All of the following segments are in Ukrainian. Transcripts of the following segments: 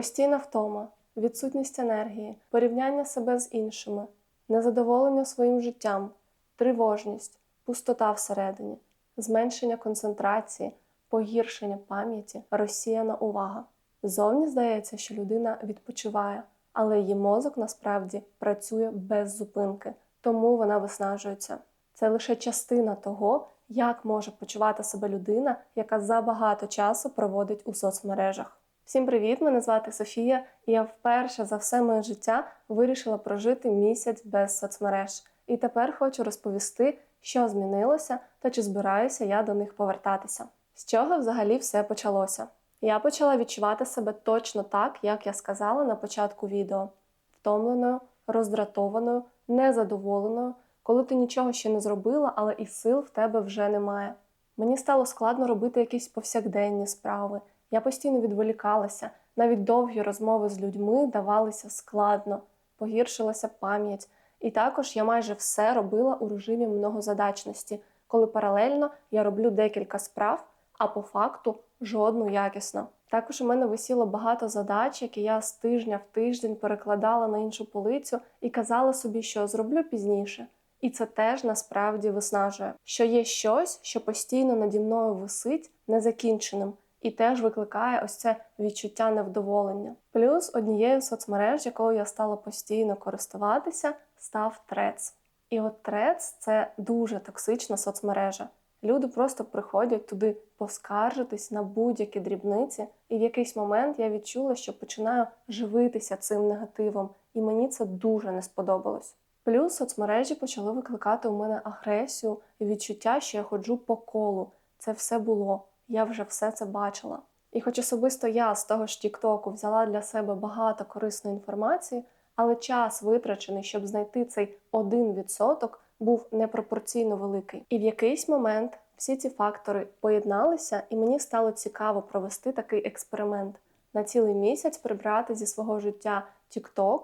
Постійна втома, відсутність енергії, порівняння себе з іншими, незадоволення своїм життям, тривожність, пустота всередині, зменшення концентрації, погіршення пам'яті, розсіяна увага. Зовні здається, що людина відпочиває, але її мозок насправді працює без зупинки, тому вона виснажується. Це лише частина того, як може почувати себе людина, яка забагато часу проводить у соцмережах. Всім привіт! Мене звати Софія, і я вперше за все моє життя вирішила прожити місяць без соцмереж. І тепер хочу розповісти, що змінилося та чи збираюся я до них повертатися. З чого взагалі все почалося? Я почала відчувати себе точно так, як я сказала на початку відео: втомленою, роздратованою, незадоволеною, коли ти нічого ще не зробила, але і сил в тебе вже немає. Мені стало складно робити якісь повсякденні справи. Я постійно відволікалася, навіть довгі розмови з людьми давалися складно, погіршилася пам'ять. І також я майже все робила у режимі многозадачності, коли паралельно я роблю декілька справ, а по факту жодну якісно. Також у мене висіло багато задач, які я з тижня в тиждень перекладала на іншу полицю і казала собі, що зроблю пізніше. І це теж насправді виснажує, що є щось, що постійно наді мною висить незакінченим, і теж викликає ось це відчуття невдоволення. Плюс однією з соцмереж, якою я стала постійно користуватися, став Threads. І от Threads – це дуже токсична соцмережа. Люди просто приходять туди поскаржитись на будь-які дрібниці, і в якийсь момент я відчула, що починаю живитися цим негативом, і мені це дуже не сподобалось. Плюс соцмережі почали викликати у мене агресію і відчуття, що я ходжу по колу. Це все було, я вже все це бачила. І хоч особисто я з того ж Тіктоку взяла для себе багато корисної інформації, але час витрачений, щоб знайти цей один відсоток, був непропорційно великий. І в якийсь момент всі ці фактори поєдналися, і мені стало цікаво провести такий експеримент на цілий місяць прибрати зі свого життя TikTok,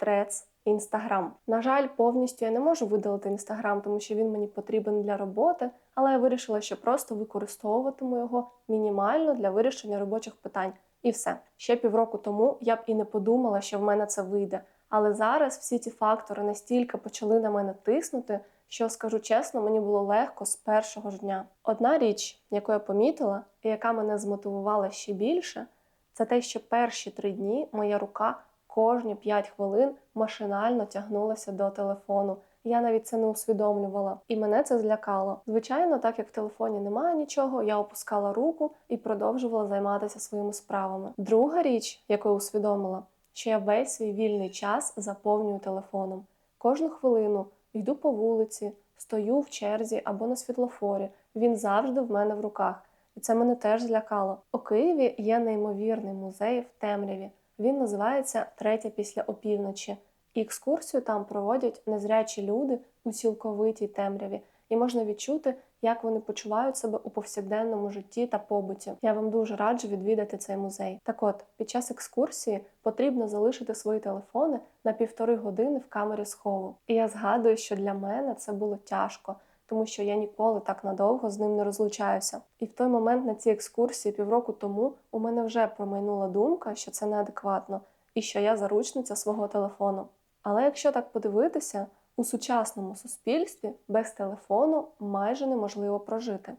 Threads, Інстаграм. На жаль, повністю я не можу видалити інстаграм, тому що він мені потрібен для роботи, але я вирішила, що просто використовуватиму його мінімально для вирішення робочих питань. І все. Ще півроку тому я б і не подумала, що в мене це вийде. Але зараз всі ці фактори настільки почали на мене тиснути, що скажу чесно, мені було легко з першого ж дня. Одна річ, яку я помітила, і яка мене змотивувала ще більше, це те, що перші три дні моя рука кожні 5 хвилин машинально тягнулася до телефону. Я навіть це не усвідомлювала, і мене це злякало. Звичайно, так як в телефоні немає нічого, я опускала руку і продовжувала займатися своїми справами. Друга річ, яку я усвідомила, що я весь свій вільний час заповнюю телефоном. Кожну хвилину йду по вулиці, стою в черзі або на світлофорі. Він завжди в мене в руках, і це мене теж злякало. У Києві є неймовірний музей в темряві. Він називається Третя після опівночі. І екскурсію там проводять незрячі люди у цілковитій темряві, і можна відчути, як вони почувають себе у повсякденному житті та побуті. Я вам дуже раджу відвідати цей музей. Так от, під час екскурсії потрібно залишити свої телефони на півтори години в камері схову. І я згадую, що для мене це було тяжко. Тому що я ніколи так надовго з ним не розлучаюся. І в той момент на цій екскурсії півроку тому у мене вже промайнула думка, що це неадекватно і що я заручниця свого телефону. Але якщо так подивитися, у сучасному суспільстві без телефону майже неможливо прожити.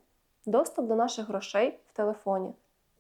Доступ до наших грошей в телефоні.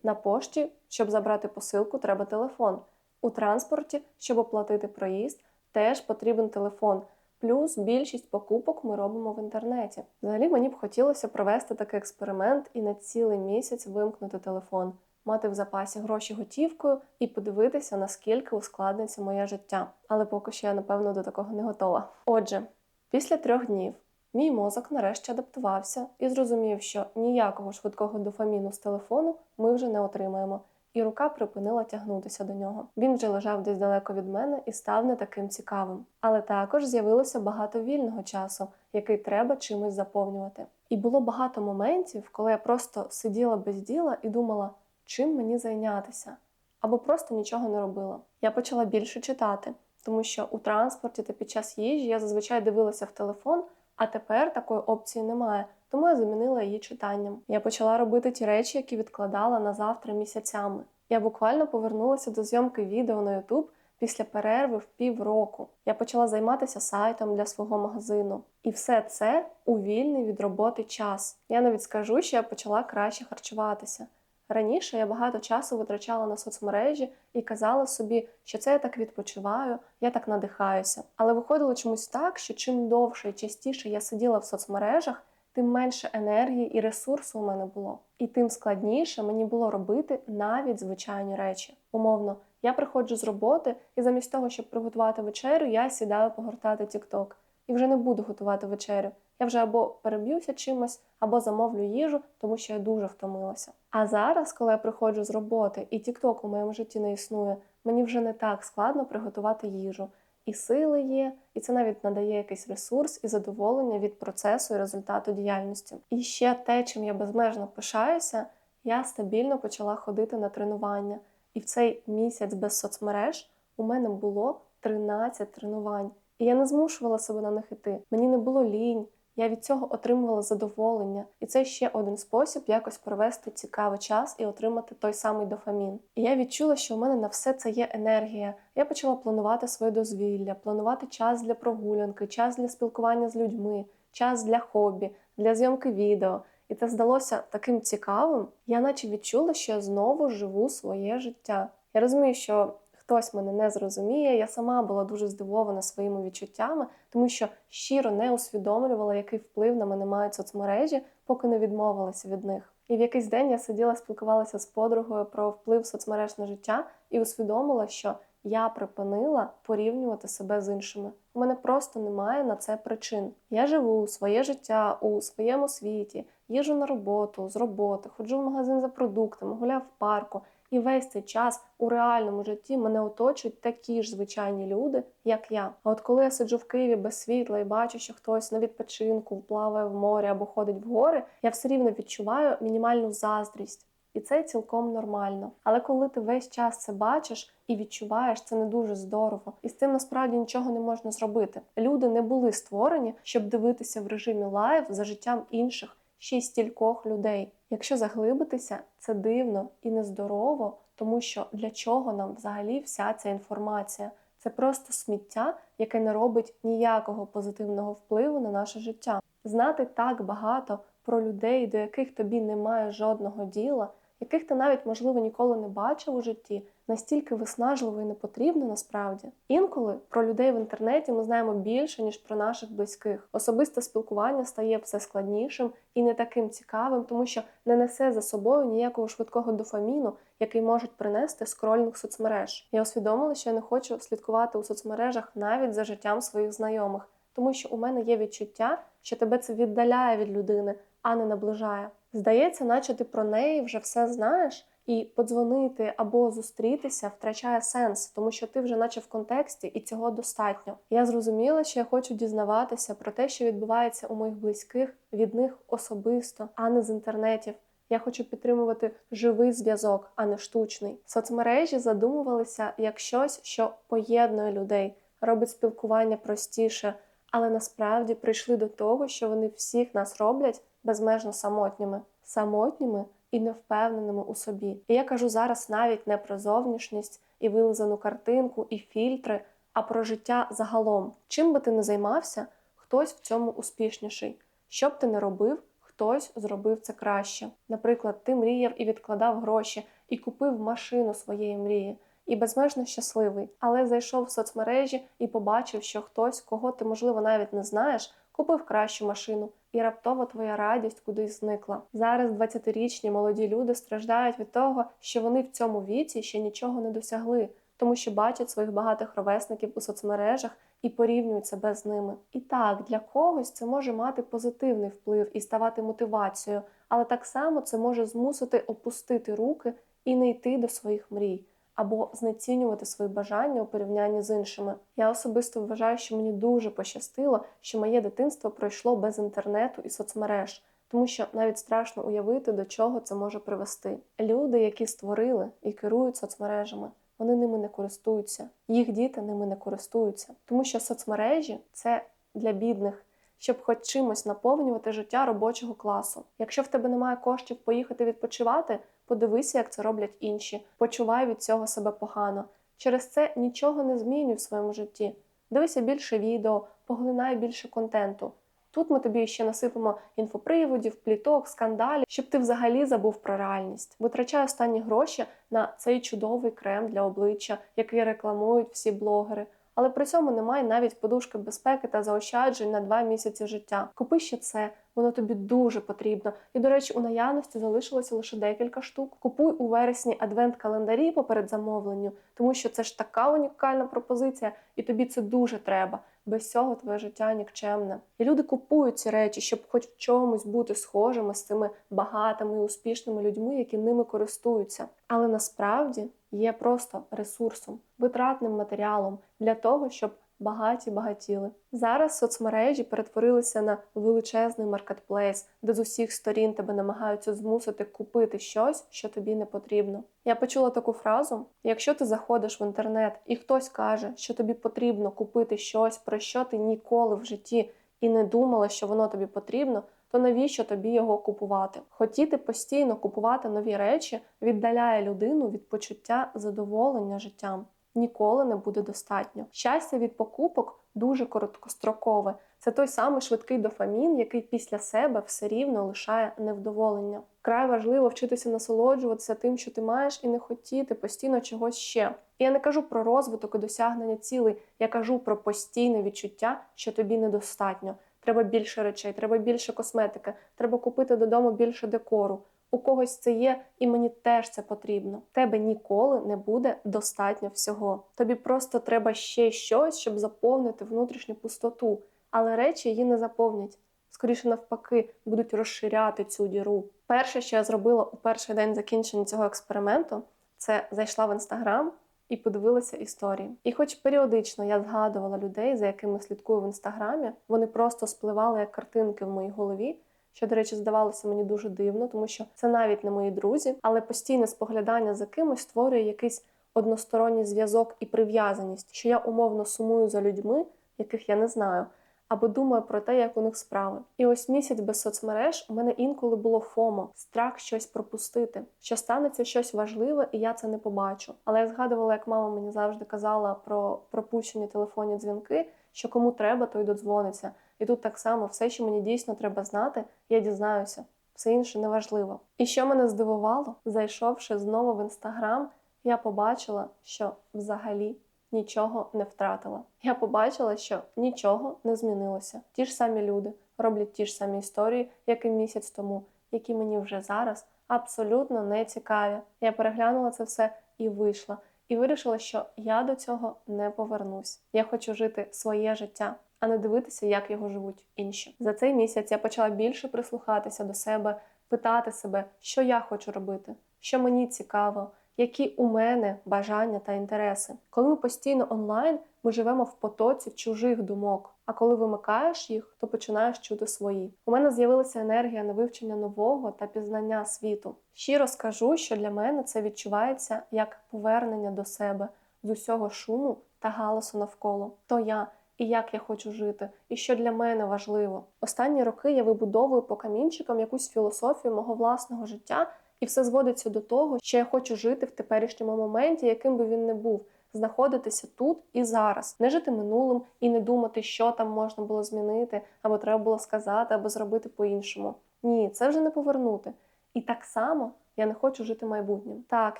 На пошті, щоб забрати посилку, треба телефон. У транспорті, щоб оплатити проїзд, теж потрібен телефон. Плюс більшість покупок ми робимо в інтернеті. Взагалі мені б хотілося провести такий експеримент і на цілий місяць вимкнути телефон, мати в запасі гроші готівкою і подивитися, наскільки ускладниться моє життя. Але поки що я, напевно, до такого не готова. Отже, після трьох днів мій мозок нарешті адаптувався і зрозумів, що ніякого швидкого дофаміну з телефону ми вже не отримаємо. І рука припинила тягнутися до нього. Він вже лежав десь далеко від мене і став не таким цікавим. Але також з'явилося багато вільного часу, який треба чимось заповнювати. І було багато моментів, коли я просто сиділа без діла і думала, чим мені зайнятися, або просто нічого не робила. Я почала більше читати, тому що у транспорті та під час їжі я зазвичай дивилася в телефон, а тепер такої опції немає. Тому я замінила її читанням. Я почала робити ті речі, які відкладала на завтра місяцями. Я буквально повернулася до зйомки відео на YouTube після перерви в півроку. Я почала займатися сайтом для свого магазину. І все це у вільний від роботи час. Я навіть скажу, що я почала краще харчуватися. Раніше я багато часу витрачала на соцмережі і казала собі, що це я так відпочиваю, я так надихаюся. Але виходило чомусь так, що чим довше і частіше я сиділа в соцмережах, тим менше енергії і ресурсу у мене було. І тим складніше мені було робити навіть звичайні речі. Умовно, я приходжу з роботи, і замість того, щоб приготувати вечерю, я сідаю погортати TikTok. І вже не буду готувати вечерю. Я вже або переб'юся чимось, або замовлю їжу, тому що я дуже втомилася. А зараз, коли я приходжу з роботи і TikTok у моєму житті не існує, мені вже не так складно приготувати їжу. І сили є, і це навіть надає якийсь ресурс і задоволення від процесу і результату діяльності. І ще те, чим я безмежно пишаюся, я стабільно почала ходити на тренування. І в цей місяць без соцмереж у мене було 13 тренувань. І я не змушувала себе на них іти. Мені не було лінь. Я від цього отримувала задоволення, і це ще один спосіб якось провести цікавий час і отримати той самий дофамін. І я відчула, що у мене на все це є енергія. Я почала планувати своє дозвілля, планувати час для прогулянки, час для спілкування з людьми, час для хобі, для зйомки відео. І це здалося таким цікавим. Я наче відчула, що я знову живу своє життя. Я розумію, що хтось мене не зрозуміє. Я сама була дуже здивована своїми відчуттями, тому що щиро не усвідомлювала, який вплив на мене мають соцмережі, поки не відмовилася від них. І в якийсь день я сиділа, спілкувалася з подругою про вплив соцмереж на життя і усвідомила, що я припинила порівнювати себе з іншими. У мене просто немає на це причин. Я живу своє життя у своєму світі, їжу на роботу, з роботи, ходжу в магазин за продуктами, гуляю в парку. І весь цей час у реальному житті мене оточують такі ж звичайні люди, як я. А от коли я сиджу в Києві без світла і бачу, що хтось на відпочинку плаває в морі або ходить в гори, я все рівно відчуваю мінімальну заздрість. І це цілком нормально. Але коли ти весь час це бачиш і відчуваєш, це не дуже здорово. І з цим насправді нічого не можна зробити. Люди не були створені, щоб дивитися в режимі лайв за життям інших ще стількох людей. Якщо заглибитися, це дивно і нездорово, тому що для чого нам взагалі вся ця інформація? Це просто сміття, яке не робить ніякого позитивного впливу на наше життя. Знати так багато про людей, до яких тобі немає жодного діла, яких ти навіть, можливо, ніколи не бачив у житті, настільки виснажливо і не потрібно насправді. Інколи про людей в інтернеті ми знаємо більше, ніж про наших близьких. Особисте спілкування стає все складнішим і не таким цікавим, тому що не несе за собою ніякого швидкого дофаміну, який можуть принести скрольних соцмереж. Я усвідомила, що я не хочу слідкувати у соцмережах навіть за життям своїх знайомих, тому що у мене є відчуття, що тебе це віддаляє від людини, а не наближає. Здається, наче ти про неї вже все знаєш, і подзвонити або зустрітися втрачає сенс, тому що ти вже наче в контексті, і цього достатньо. Я зрозуміла, що я хочу дізнаватися про те, що відбувається у моїх близьких від них особисто, а не з інтернетів. Я хочу підтримувати живий зв'язок, а не штучний. Соцмережі задумувалися як щось, що поєднує людей, робить спілкування простіше, але насправді прийшли до того, що вони всіх нас роблять безмежно самотніми, самотніми і невпевненими у собі. І я кажу зараз навіть не про зовнішність і вилизану картинку, і фільтри, а про життя загалом. Чим би ти не займався, хтось в цьому успішніший. Що б ти не робив, хтось зробив це краще. Наприклад, ти мріяв і відкладав гроші, і купив машину своєї мрії. І безмежно щасливий, але зайшов в соцмережі і побачив, що хтось, кого ти, можливо, навіть не знаєш, купив кращу машину, і раптово твоя радість кудись зникла. Зараз 20-річні молоді люди страждають від того, що вони в цьому віці ще нічого не досягли, тому що бачать своїх багатих ровесників у соцмережах і порівнюють себе з ними. І так, для когось це може мати позитивний вплив і ставати мотивацією, але так само це може змусити опустити руки і не йти до своїх мрій або знецінювати свої бажання у порівнянні з іншими. Я особисто вважаю, що мені дуже пощастило, що моє дитинство пройшло без інтернету і соцмереж. Тому що навіть страшно уявити, до чого це може привести. Люди, які створили і керують соцмережами, вони ними не користуються. Їх діти ними не користуються, тому що соцмережі це для бідних, щоб хоч чимось наповнювати життя робочого класу. Якщо в тебе немає коштів поїхати відпочивати, подивися, як це роблять інші, почувай від цього себе погано. Через це нічого не змінюй в своєму житті. Дивися більше відео, поглинай більше контенту. Тут ми тобі ще насипемо інфоприводів, пліток, скандалів, щоб ти взагалі забув про реальність. Витрачай останні гроші на цей чудовий крем для обличчя, який рекламують всі блогери. Але при цьому немає навіть подушки безпеки та заощаджень на два місяці життя. Купи ще це, воно тобі дуже потрібно. І, до речі, у наявності залишилося лише декілька штук. Купуй у вересні адвент-календарі поперед замовленню, тому що це ж така унікальна пропозиція, і тобі це дуже треба. Без цього твоє життя нікчемне. І люди купують ці речі, щоб хоч в чомусь бути схожими з цими багатими і успішними людьми, які ними користуються. Але насправді є просто ресурсом, витратним матеріалом для того, щоб багаті багатіли. Зараз соцмережі перетворилися на величезний маркетплейс, де з усіх сторін тебе намагаються змусити купити щось, що тобі не потрібно. Я почула таку фразу: якщо ти заходиш в інтернет і хтось каже, що тобі потрібно купити щось, про що ти ніколи в житті і не думала, що воно тобі потрібно. То навіщо тобі його купувати? Хотіти постійно купувати нові речі віддаляє людину від почуття задоволення життям ніколи не буде достатньо. Щастя від покупок дуже короткострокове. Це той самий швидкий дофамін, який після себе все рівно лишає невдоволення. Край важливо вчитися насолоджуватися тим, що ти маєш, і не хотіти постійно чогось ще. І я не кажу про розвиток і досягнення цілей, я кажу про постійне відчуття, що тобі недостатньо. Треба більше речей, треба більше косметики, треба купити додому більше декору. У когось це є, і мені теж це потрібно. Тебе ніколи не буде достатньо всього. Тобі просто треба ще щось, щоб заповнити внутрішню пустоту. Але речі її не заповнять. Скоріше навпаки, будуть розширяти цю діру. Перше, що я зробила у перший день закінчення цього експерименту, це зайшла в інстаграм і подивилася історії. І, хоч періодично я згадувала людей, за якими слідкую в інстаграмі, вони просто спливали як картинки в моїй голові що, до речі, здавалося мені дуже дивно, тому що це навіть не мої друзі, але постійне споглядання за кимось створює якийсь односторонній зв'язок і прив'язаність, що я умовно сумую за людьми, яких я не знаю. Або думаю про те, як у них справи. І ось місяць без соцмереж у мене інколи було фомо, страх щось пропустити, що станеться щось важливе, і я це не побачу. Але я згадувала, як мама мені завжди казала про пропущені телефонні дзвінки, що кому треба, той додзвониться. І тут так само все, що мені дійсно треба знати, я дізнаюся. Все інше неважливо. І що мене здивувало, зайшовши знову в інстаграм, я побачила, що взагалі нічого не втратила. Я побачила, що нічого не змінилося. Ті ж самі люди роблять ті ж самі історії, як і місяць тому, які мені вже зараз абсолютно не цікаві. Я переглянула це все і вийшла. І вирішила, що я до цього не повернусь. Я хочу жити своє життя а не дивитися, як його живуть інші. За цей місяць я почала більше прислухатися до себе, питати себе, що я хочу робити, що мені цікаво, які у мене бажання та інтереси. Коли ми постійно онлайн, ми живемо в потоці чужих думок. А коли вимикаєш їх, то починаєш чути свої. У мене з'явилася енергія на вивчення нового та пізнання світу. Щиро скажу, що для мене це відчувається як повернення до себе з усього шуму та галасу навколо. То я і як я хочу жити, і що для мене важливо. Останні роки я вибудовую по камінчикам якусь філософію мого власного життя, і все зводиться до того, що я хочу жити в теперішньому моменті, яким би він не був. Знаходитися тут і зараз, не жити минулим і не думати, що там можна було змінити, або треба було сказати, або зробити по-іншому. Ні, це вже не повернути. І так само я не хочу жити майбутнім. Так,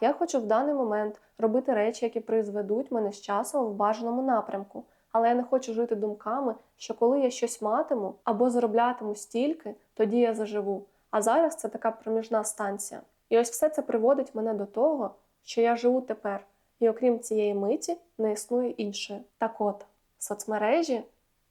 я хочу в даний момент робити речі, які призведуть мене з часом в бажаному напрямку але я не хочу жити думками, що коли я щось матиму або зароблятиму стільки, тоді я заживу. А зараз це така проміжна станція. І ось все це приводить мене до того, що я живу тепер, і окрім цієї миті не існує іншої. Так от, соцмережі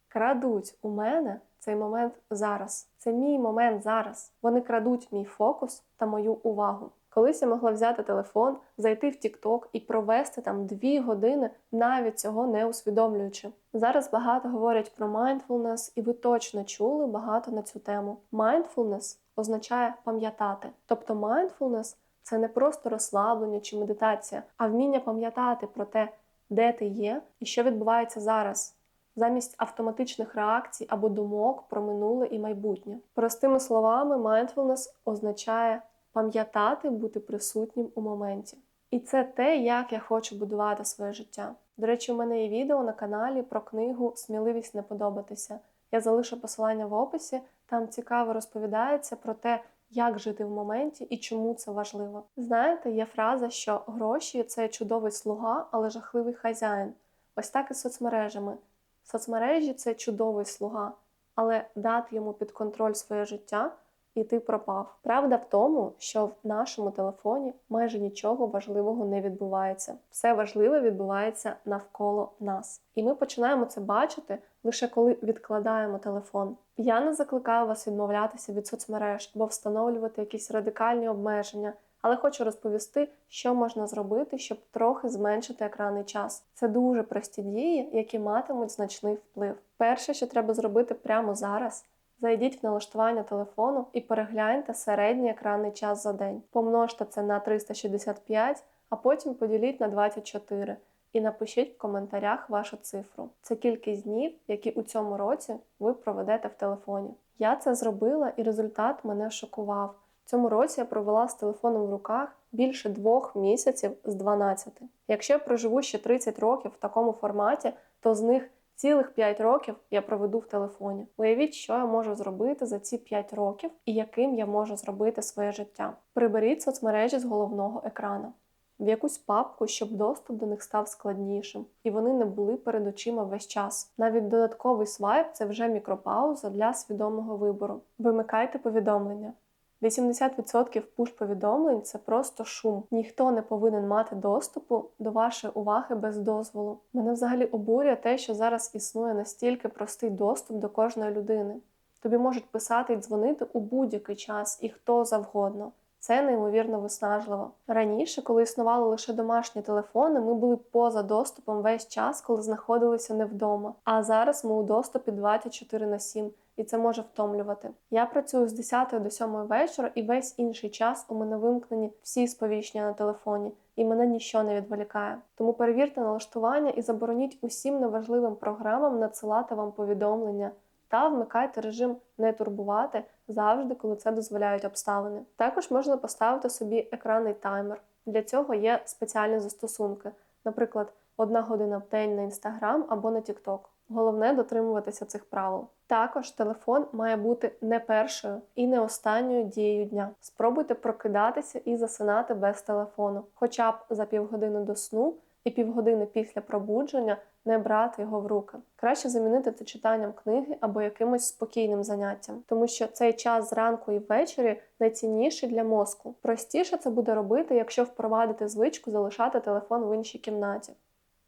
крадуть у мене цей момент зараз. Це мій момент зараз. Вони крадуть мій фокус та мою увагу. Колись я могла взяти телефон, зайти в TikTok і провести там дві години, навіть цього не усвідомлюючи. Зараз багато говорять про mindfulness, і ви точно чули багато на цю тему. Mindfulness означає пам'ятати. Тобто mindfulness – це не просто розслаблення чи медитація, а вміння пам'ятати про те, де ти є і що відбувається зараз. Замість автоматичних реакцій або думок про минуле і майбутнє. Простими словами, mindfulness означає пам'ятати бути присутнім у моменті. І це те, як я хочу будувати своє життя. До речі, у мене є відео на каналі про книгу Сміливість не подобатися. Я залишу посилання в описі, там цікаво розповідається про те, як жити в моменті і чому це важливо. Знаєте, є фраза, що гроші це чудовий слуга, але жахливий хазяїн. Ось так і з соцмережами. Соцмережі це чудовий слуга, але дати йому під контроль своє життя і ти пропав. Правда в тому, що в нашому телефоні майже нічого важливого не відбувається. Все важливе відбувається навколо нас. І ми починаємо це бачити лише коли відкладаємо телефон. Я не закликаю вас відмовлятися від соцмереж або встановлювати якісь радикальні обмеження. Але хочу розповісти, що можна зробити, щоб трохи зменшити екранний час. Це дуже прості дії, які матимуть значний вплив. Перше, що треба зробити прямо зараз, Зайдіть в налаштування телефону і перегляньте середній екранний час за день. Помножте це на 365, а потім поділіть на 24 і напишіть в коментарях вашу цифру. Це кількість днів, які у цьому році ви проведете в телефоні. Я це зробила і результат мене шокував. Цьому році я провела з телефоном в руках більше двох місяців з 12. Якщо я проживу ще 30 років в такому форматі, то з них Цілих 5 років я проведу в телефоні. Уявіть, що я можу зробити за ці 5 років і яким я можу зробити своє життя. Приберіть соцмережі з головного екрана, в якусь папку, щоб доступ до них став складнішим, і вони не були перед очима весь час. Навіть додатковий свайп це вже мікропауза для свідомого вибору. Вимикайте повідомлення. 80% пуш-повідомлень це просто шум. Ніхто не повинен мати доступу до вашої уваги без дозволу. Мене взагалі обурює те, що зараз існує настільки простий доступ до кожної людини. Тобі можуть писати і дзвонити у будь-який час і хто завгодно. Це неймовірно виснажливо. Раніше, коли існували лише домашні телефони, ми були поза доступом весь час, коли знаходилися не вдома. А зараз ми у доступі 24 на 7 і це може втомлювати. Я працюю з 10 до 7 вечора, і весь інший час у мене вимкнені всі сповіщення на телефоні, і мене нічого не відволікає. Тому перевірте налаштування і забороніть усім неважливим програмам надсилати вам повідомлення. Та вмикайте режим не турбувати завжди, коли це дозволяють обставини. Також можна поставити собі екранний таймер. Для цього є спеціальні застосунки, наприклад, одна година в день на Instagram або на TikTok. Головне дотримуватися цих правил. Також телефон має бути не першою і не останньою дією дня. Спробуйте прокидатися і засинати без телефону, хоча б за півгодини до сну і півгодини після пробудження не брати його в руки. Краще замінити це читанням книги або якимось спокійним заняттям, тому що цей час зранку і ввечері найцінніший для мозку. Простіше це буде робити, якщо впровадити звичку залишати телефон в іншій кімнаті.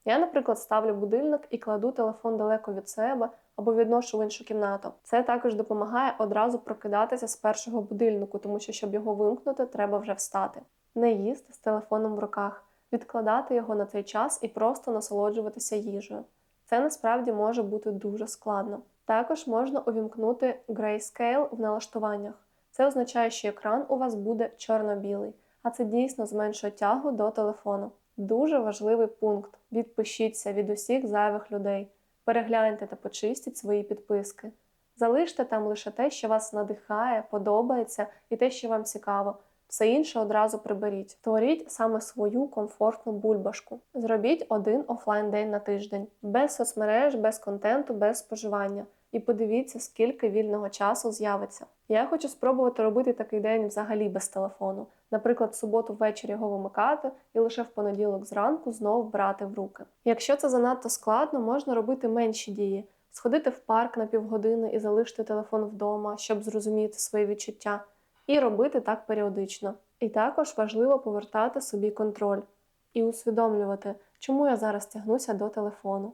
Я, наприклад, ставлю будильник і кладу телефон далеко від себе або відношу в іншу кімнату. Це також допомагає одразу прокидатися з першого будильнику, тому що, щоб його вимкнути, треба вже встати. Не їсти з телефоном в руках, відкладати його на цей час і просто насолоджуватися їжею. Це насправді може бути дуже складно. Також можна увімкнути Grayscale в налаштуваннях. Це означає, що екран у вас буде чорно-білий, а це дійсно зменшує тягу до телефону. Дуже важливий пункт: відпишіться від усіх зайвих людей, перегляньте та почистіть свої підписки. Залиште там лише те, що вас надихає, подобається і те, що вам цікаво. Все інше одразу приберіть. Творіть саме свою комфортну бульбашку. Зробіть один офлайн день на тиждень, без соцмереж, без контенту, без споживання. І подивіться, скільки вільного часу з'явиться. Я хочу спробувати робити такий день взагалі без телефону. Наприклад, в суботу ввечері його вимикати і лише в понеділок зранку знову брати в руки. Якщо це занадто складно, можна робити менші дії, сходити в парк на півгодини і залишити телефон вдома, щоб зрозуміти свої відчуття, і робити так періодично. І також важливо повертати собі контроль і усвідомлювати, чому я зараз тягнуся до телефону.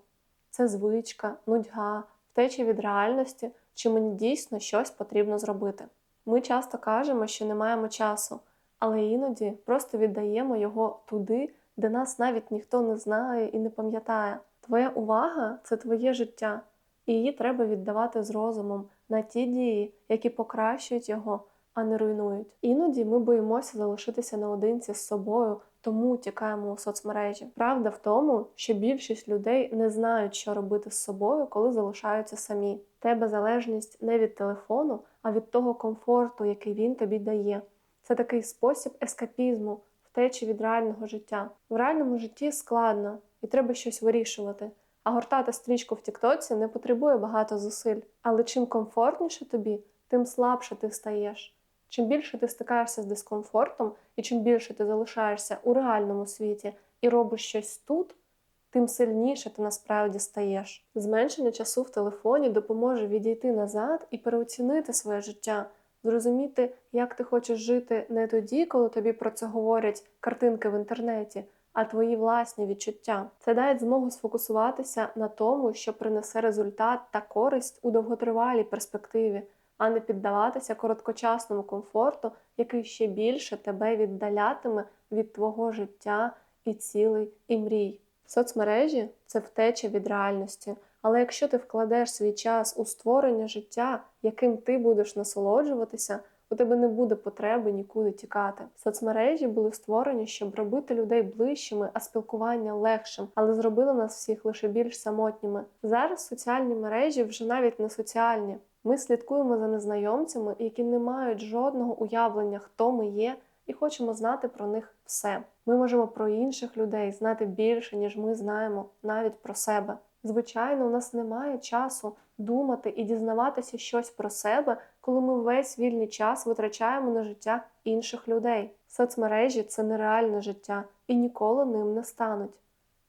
Це звичка, нудьга, втеча від реальності, чи мені дійсно щось потрібно зробити. Ми часто кажемо, що не маємо часу але іноді просто віддаємо його туди, де нас навіть ніхто не знає і не пам'ятає. Твоя увага це твоє життя, і її треба віддавати з розумом на ті дії, які покращують його, а не руйнують. Іноді ми боїмося залишитися наодинці з собою, тому тікаємо у соцмережі. Правда в тому, що більшість людей не знають, що робити з собою, коли залишаються самі. Тебе залежність не від телефону, а від того комфорту, який він тобі дає. Це такий спосіб ескапізму, втечі від реального життя. В реальному житті складно і треба щось вирішувати. А гортати стрічку в Тіктоці не потребує багато зусиль. Але чим комфортніше тобі, тим слабше ти стаєш. Чим більше ти стикаєшся з дискомфортом, і чим більше ти залишаєшся у реальному світі і робиш щось тут, тим сильніше ти насправді стаєш. Зменшення часу в телефоні допоможе відійти назад і переоцінити своє життя, зрозуміти, як ти хочеш жити не тоді, коли тобі про це говорять картинки в інтернеті, а твої власні відчуття. Це дає змогу сфокусуватися на тому, що принесе результат та користь у довготривалій перспективі, а не піддаватися короткочасному комфорту, який ще більше тебе віддалятиме від твого життя і цілей і мрій. Соцмережі це втеча від реальності. Але якщо ти вкладеш свій час у створення життя, яким ти будеш насолоджуватися, у тебе не буде потреби нікуди тікати. Соцмережі були створені, щоб робити людей ближчими, а спілкування легшим, але зробили нас всіх лише більш самотніми. Зараз соціальні мережі вже навіть не соціальні. Ми слідкуємо за незнайомцями, які не мають жодного уявлення, хто ми є, і хочемо знати про них все. Ми можемо про інших людей знати більше, ніж ми знаємо навіть про себе. Звичайно, у нас немає часу думати і дізнаватися щось про себе, коли ми весь вільний час витрачаємо на життя інших людей. Соцмережі це нереальне життя і ніколи ним не стануть.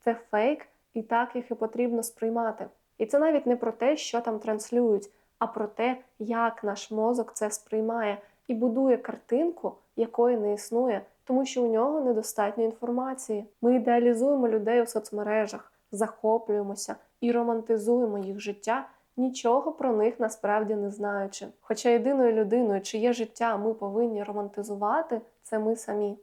Це фейк, і так їх і потрібно сприймати. І це навіть не про те, що там транслюють, а про те, як наш мозок це сприймає і будує картинку, якої не існує, тому що у нього недостатньо інформації. Ми ідеалізуємо людей у соцмережах, захоплюємося і романтизуємо їх життя, нічого про них насправді не знаючи. Хоча єдиною людиною, чиє життя ми повинні романтизувати, це ми самі.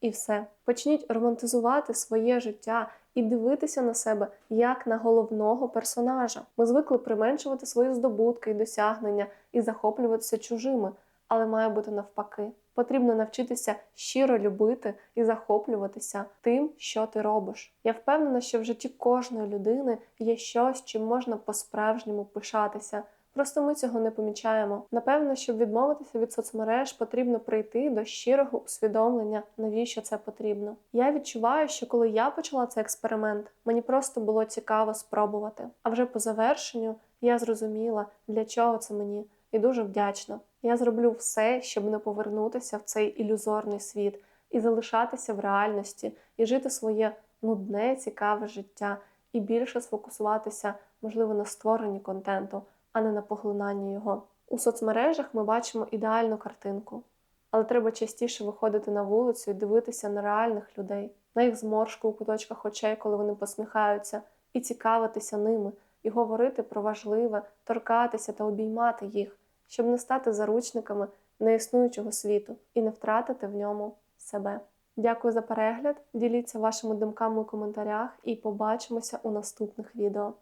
І все. Почніть романтизувати своє життя і дивитися на себе як на головного персонажа. Ми звикли применшувати свої здобутки і досягнення і захоплюватися чужими, але має бути навпаки. Потрібно навчитися щиро любити і захоплюватися тим, що ти робиш. Я впевнена, що в житті кожної людини є щось, чим можна по-справжньому пишатися. Просто ми цього не помічаємо. Напевно, щоб відмовитися від соцмереж, потрібно прийти до щирого усвідомлення, навіщо це потрібно. Я відчуваю, що коли я почала цей експеримент, мені просто було цікаво спробувати. А вже по завершенню я зрозуміла, для чого це мені, і дуже вдячна. Я зроблю все, щоб не повернутися в цей ілюзорний світ і залишатися в реальності, і жити своє нудне, цікаве життя, і більше сфокусуватися, можливо, на створенні контенту, а не на поглинанні його. У соцмережах ми бачимо ідеальну картинку, але треба частіше виходити на вулицю і дивитися на реальних людей, на їх зморшку у куточках очей, коли вони посміхаються, і цікавитися ними, і говорити про важливе, торкатися та обіймати їх щоб не стати заручниками неіснуючого світу і не втратити в ньому себе. Дякую за перегляд, діліться вашими думками у коментарях і побачимося у наступних відео.